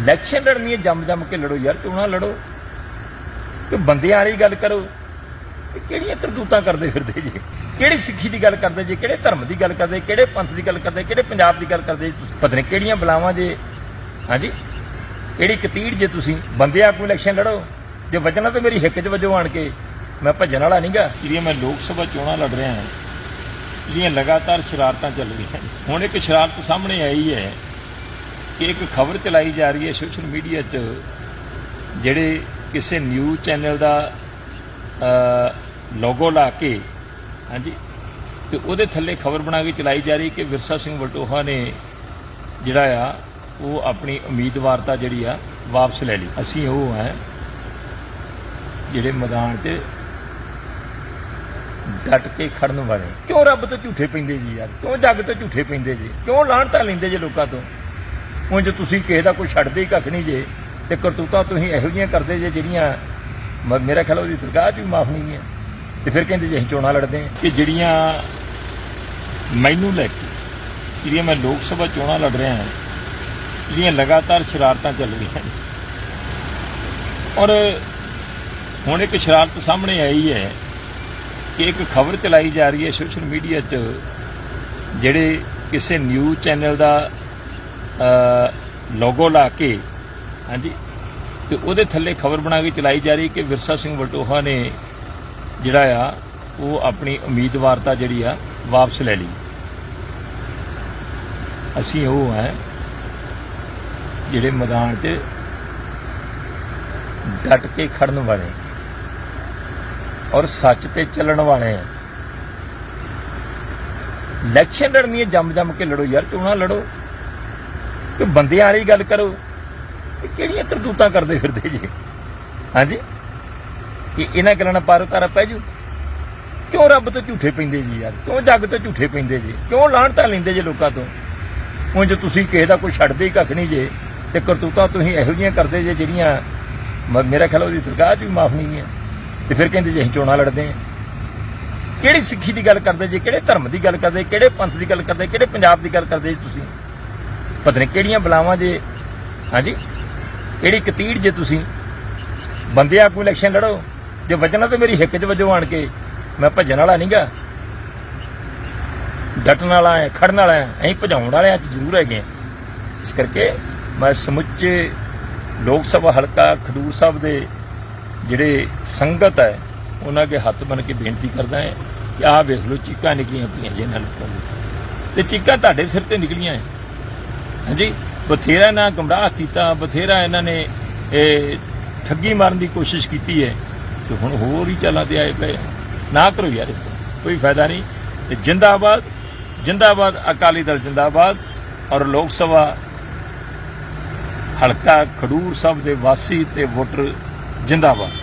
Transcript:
Election ਲੜਨੀ ਹੈ ਜੰਮ ਜੰਮ ਕੇ ਲੜੋ ਯਾਰ ਚੋਣਾਂ ਲੜੋ? ਕਿ ਬੰਦਿਆਂ ਵਾਲੀ ਗੱਲ ਕਰੋ। ਕਿਹੜੀਆਂ ਕਰਤੂਤਾਂ ਕਰਦੇ ਫਿਰਦੇ ਜੀ? ਕਿਹੜੀ ਸਿੱਖੀ ਦੀ ਗੱਲ ਕਰਦੇ ਜੀ? ਕਿਹੜੇ ਧਰਮ ਦੀ ਗੱਲ ਕਰਦੇ? ਕਿਹੜੇ ਪੰਥ ਦੀ ਗੱਲ ਕਰਦੇ? ਕਿਹੜੇ ਪੰਜਾਬ ਦੀ ਗੱਲ ਕਰਦੇ? ਜੀ ਤੁਸੀਂ? ਪਤਾ ਨਹੀਂ ਕਿਹੜੀਆਂ ਬਲਾਵਾਂ ਜੇ? ਹਾਂਜੀ? ਕਿਹੜੀ ਕਤੀੜ ਜੇ ਤੁਸੀਂ? ਬੰਦੇ ਆਗੂ ਇਲੈਕਸ਼ਨ ਲੜੋ। ਜੇ ਵਜਣਾ ਤਾਂ ਮੇਰੀ ਹਿੱਕ 'ਚ ਵਜੋ ਆਣ ਕੇ ਮੈਂ ਭੱਜਣ ਵਾਲਾ ਨਹੀਂਗਾ ਜਿਹੜੀਆਂ ਮੈਂ ਲੋਕ ਸਭਾ ਚੋਣਾਂ ਲੜ ਰਿਹਾ ਹਾਂ, ਜਿਹੜੀਆਂ ਲਗਾਤਾਰ ਸ਼ਰਾਰਤਾਂ ਚੱਲ ਰਹੀਆਂ ਹੁਣ ਇੱਕ ਸ਼ਰਾਰਤ ਸਾਹਮਣੇ ਆਈ ਹੈ। ਕਿ ਇੱਕ ਖਬਰ ਚਲਾਈ ਜਾ ਰਹੀ ਹੈ ਸੋਸ਼ਲ ਮੀਡੀਆ 'ਚ, ਜਿਹੜੇ ਕਿਸੇ ਨਿਊਜ਼ ਚੈਨਲ ਦਾ ਲੋਗੋ ਲਾ ਕੇ, ਹਾਂਜੀ, ਤੇ ਉਹਦੇ ਥੱਲੇ ਖਬਰ ਬਣਾ ਕੇ ਚਲਾਈ ਜਾ ਰਹੀ ਕਿ ਵਿਰਸਾ ਸਿੰਘ ਵਲਟੋਹਾ ਨੇ ਜਿਹੜਾ ਆ, ਉਹ ਆਪਣੀ ਉਮੀਦਵਾਰਤਾ ਜਿਹੜੀ ਆ, ਵਾਪਸ ਲੈ ਲਈ। ਅਸੀਂ ਉਹ ਹੈ ਜਿਹੜੇ ਮੈਦਾਨ 'ਚ ਡਟ ਕੇ ਖੜਨ ਵਾਲੇ। ਕਿਉਂ ਰੱਬ ਤੋਂ ਝੂਠੇ ਪੈਂਦੇ ਜੀ ਯਾਰ? ਕਿਉਂ ਜੱਗ ਤੋਂ ਝੂਠੇ ਪੈਂਦੇ ਜੀ? ਕਿਉਂ ਲਾਹਣਤਾ ਲੈਂਦੇ ਜੇ ਲੋਕਾਂ ਤੋਂ? ਉਂਝ ਤੁਸੀਂ ਕਿਸੇ ਦਾ ਕੋਈ ਛੱਡਦੇ ਹੀ ਕੱਖ ਨਹੀਂ ਜੇ। ਤੇ ਕਰਤੂਤਾਂ ਤੁਸੀਂ ਇਹੋ ਜਿਹੀਆਂ ਕਰਦੇ ਜੇ ਜਿਹੜੀਆਂ ਮ- ਮੇਰਾ ਖਿਆਲ ਉਹਦੀ ਦਰਗਾਹ 'ਚ ਵੀ ਮਾਫ ਨਹੀਂ ਹੈ। ਤੇ ਫਿਰ ਕਹਿੰਦੇ ਜੇ ਅਸੀਂ ਚੋਣਾਂ ਲੜਦੇ ਹਾਂ ਕਿ ਜਿਹੜੀਆਂ ਮੈਨੂੰ ਲੈ ਕੇ, ਜਿਹੜੀਆਂ ਮੈਂ ਲੋਕ ਸਭਾ ਚੋਣਾਂ ਲੜ ਰਿਹਾ ਹਾਂ, ਜਿਹੜੀਆਂ ਲਗਾਤਾਰ ਸ਼ਰਾਰਤਾਂ ਚੱਲ ਰਹੀਆਂ ਔਰ ਹੁਣ ਇੱਕ ਸ਼ਰਾਰਤ ਸਾਹਮਣੇ ਆਈ ਹੈ ਕਿ ਇੱਕ ਖਬਰ ਚਲਾਈ ਜਾ ਰਹੀ ਹੈ ਸੋਸ਼ਲ ਮੀਡੀਆ 'ਚ, ਜਿਹੜੇ ਕਿਸੇ ਨਿਊਜ਼ ਚੈਨਲ ਦਾ ਲੋਗੋ ਲਾ ਕੇ, ਹਾਂਜੀ, ਤੇ ਉਹਦੇ ਥੱਲੇ ਖਬਰ ਬਣਾ ਕੇ ਚਲਾਈ ਜਾ ਰਹੀ ਕਿ ਵਿਰਸਾ ਸਿੰਘ ਵਲਟੋਹਾ ਨੇ ਜਿਹੜਾ ਆ, ਉਹ ਆਪਣੀ ਉਮੀਦਵਾਰਤਾ ਜਿਹੜੀ ਆ, ਵਾਪਸ ਲੈ ਲਈ। ਅਸੀਂ ਉਹ ਆ, ਜਿਹੜੇ ਮੈਦਾਨ 'ਚ ਡਟ ਕੇ ਖੜਨ ਵਾਲੇ ਔਰ ਸੱਚ ਤੇ ਚੱਲਣ ਵਾਲੇ ਆ। ਇਲੈਕਸ਼ਨ ਲੜਨੀ ਹੈ ਜੰਮ ਜੰਮ ਕੇ ਲੜੋ ਯਾਰ ਚੋਣਾਂ ਲੜੋ? ਕਿ ਬੰਦਿਆਂ ਵਾਲੀ ਗੱਲ ਕਰੋ ਕਿਹੜੀਆਂ ਕਰਤੂਤਾਂ ਕਰਦੇ ਫਿਰਦੇ ਜੀ? ਹਾਂਜੀ? ਕਿ ਇਹਨਾਂ ਗੱਲਾਂ ਨਾਲ ਪਾਰ ਉਤਾਰਾ ਪੈ ਜੂ। ਕਿਉਂ ਰੱਬ ਤੋਂ ਝੂਠੇ ਪੈਂਦੇ ਜੀ ਯਾਰ? ਕਿਉਂ ਜੱਗ ਤੋਂ ਝੂਠੇ ਪੈਂਦੇ ਜੀ? ਕਿਉਂ ਲਾਹਣਤਾ ਲੈਂਦੇ ਜੇ ਲੋਕਾਂ ਤੋਂ? ਹੁਣ ਜੇ ਤੁਸੀਂ ਕਿਸੇ ਦਾ ਕੋਈ ਛੱਡਦੇ ਹੀ ਕੱਖ ਨਹੀਂ ਜੇ, ਤੇ ਕਰਤੂਤਾਂ ਤੁਸੀਂ ਇਹੋ ਜਿਹੀਆਂ ਕਰਦੇ ਜੇ ਜਿਹੜੀਆਂ ਮ- ਮੇਰਾ ਖਿਆਲ ਉਹਦੀ ਦਰਗਾਹ 'ਚ ਵੀ ਮਾਫ ਨਹੀਂ ਹੈ। ਤੇ ਫਿਰ ਕਹਿੰਦੇ ਜੇ ਅਸੀਂ ਚੋਣਾਂ ਲੜਦੇ ਹਾਂ। ਕਿਹੜੀ ਸਿੱਖੀ ਦੀ ਗੱਲ ਕਰਦੇ ਜੇ? ਕਿਹੜੇ ਧਰਮ ਦੀ ਗੱਲ ਕਰਦੇ? ਕਿਹੜੇ ਪੰਥ ਦੀ ਗੱਲ ਕਰਦੇ? ਕਿਹੜੇ ਪੰਜਾਬ ਦੀ ਗੱਲ ਕਰਦੇ ਜੀ ਤੁਸੀਂ? ਪਤਾ ਨਹੀਂ ਕਿਹੜੀਆਂ ਬਲਾਵਾਂ ਜੇ, ਹਾਂਜੀ? ਕਿਹੜੀ ਕਤੀੜ ਜੇ ਤੁਸੀਂ? ਬੰਦੇ ਆਗੂ ਇਲੈਕਸ਼ਨ ਲੜੋ। ਜੇ ਵਜਣਾ ਤਾਂ ਮੇਰੀ ਹਿੱਕ 'ਚ ਵਜੋ ਆਣ ਕੇ। ਮੈਂ ਭੱਜਣ ਵਾਲਾ ਨਹੀਂਗਾ ਡਟਣ ਵਾਲਾ ਹੈ ਖੜਨ ਵਾਲਾ ਹੈ ਅਸੀਂ ਭਜਾਉਣ ਵਾਲਿਆਂ 'ਚ ਜ਼ਰੂਰ ਹੈਗੇ ਹਾਂ। ਇਸ ਕਰਕੇ ਮੈਂ ਸਮੁੱਚੇ ਲੋਕ ਸਭਾ ਹਲਕਾ, ਖਡੂਰ ਸਾਹਿਬ ਦੇ ਜਿਹੜੇ ਸੰਗਤ ਹੈ ਉਹਨਾਂ ਅੱਗੇ ਹੱਥ ਬਨ ਕੇ ਬੇਨਤੀ ਕਰਦਾ ਹੈ ਕਿ ਆਹ ਵੇਖ ਲਓ ਚੀਕਾਂ ਨਿਕਲੀਆਂ ਪਈਆਂ ਜੇ ਨਾਲ ਲੋਕਾਂ ਦੀਆਂ। ਤੇ ਚੀਕਾਂ ਤੁਹਾਡੇ ਸਿਰ ਤੇ ਨਿਕਲੀਆਂ ਹੈ ਹਾਂਜੀ, ਬਥੇਰਾ ਇਹਨਾਂ ਗਮਰਾਹ ਕੀਤਾ, ਬਥੇਰਾ ਇਹਨਾਂ ਨੇ, ਇਹ, ਠੱਗੀ ਮਾਰਨ ਦੀ ਕੋਸ਼ਿਸ਼ ਕੀਤੀ ਹੈ। ਤੇ ਹੁਣ ਹੋਰ ਹੀ ਚਾਲਾਂ ਤੇ ਆਏ ਪਏ ਨਾ ਕਰੋ ਯਾਰ ਇਸ ਤੋਂ ਕੋਈ ਫਾਇਦਾ ਨਹੀਂ। ਤੇ ਜਿੰਦਾਬਾਦ ਜਿੰਦਾਬਾਦ ਅਕਾਲੀ ਦਲ ਜਿੰਦਾਬਾਦ ਔਰ ਲੋਕ ਸਭਾ ਹਲਕਾ ਖਡੂਰ ਸਾਹਿਬ ਦੇ ਵਾਸੀ ਤੇ ਵੋਟਰ ਜਿੰਦਾਬਾਦ।